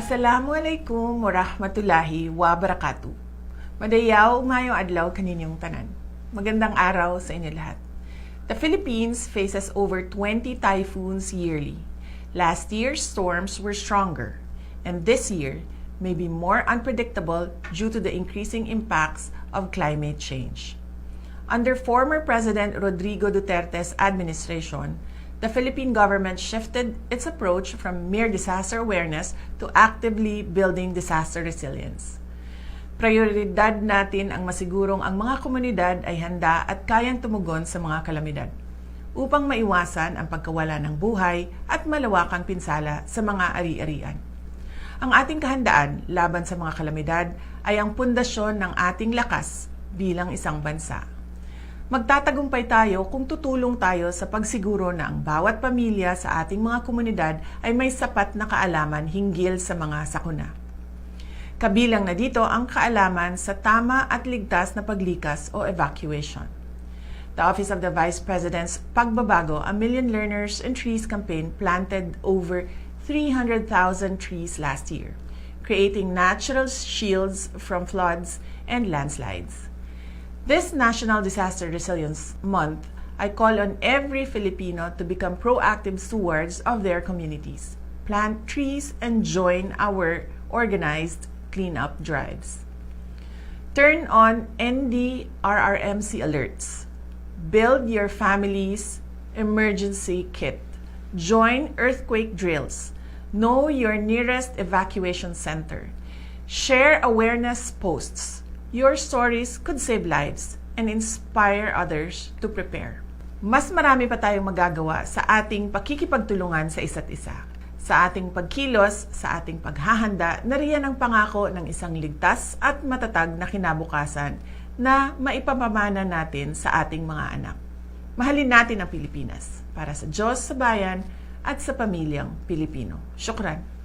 Assalamualaikum warahmatullahi wabarakatuh. Madayaw mayong adlaw kaninyong tanan. Magandang araw sa inyo lahat. The Philippines faces over 20 typhoons yearly. Last year's storms were stronger, and this year may be more unpredictable due to the increasing impacts of climate change. Under former President Rodrigo Duterte's administration, the Philippine government shifted its approach from mere disaster awareness to actively building disaster resilience. Prioridad natin ang masigurong ang mga komunidad ay handa at kayang tumugon sa mga kalamidad upang maiwasan ang pagkawala ng buhay at malawakang pinsala sa mga ari-arian. Ang ating kahandaan laban sa mga kalamidad ay ang pundasyon ng ating lakas bilang isang bansa. Magtatagumpay tayo kung tutulong tayo sa pagsiguro na ang bawat pamilya sa ating mga komunidad ay may sapat na kaalaman hinggil sa mga sakuna. Kabilang na dito ang kaalaman sa tama at ligtas na paglikas o evacuation. The Office of the Vice President's Pagbabago, a Million Learners and Trees campaign planted over 300,000 trees last year, creating natural shields from floods and landslides. This National Disaster Resilience Month, I call on every Filipino to become proactive stewards of their communities, plant trees, and join our organized cleanup drives. Turn on NDRRMC alerts. Build your family's emergency kit. Join earthquake drills. Know your nearest evacuation center. Share awareness posts. Your stories could save lives and inspire others to prepare. Mas marami pa tayong magagawa sa ating pakikipagtulungan sa isa't isa. Sa ating pagkilos, sa ating paghahanda, nariyan ang pangako ng isang ligtas at matatag na kinabukasan na maipamamana natin sa ating mga anak. Mahalin natin ang Pilipinas para sa Diyos, sa bayan, at sa pamilyang Pilipino. Syukran.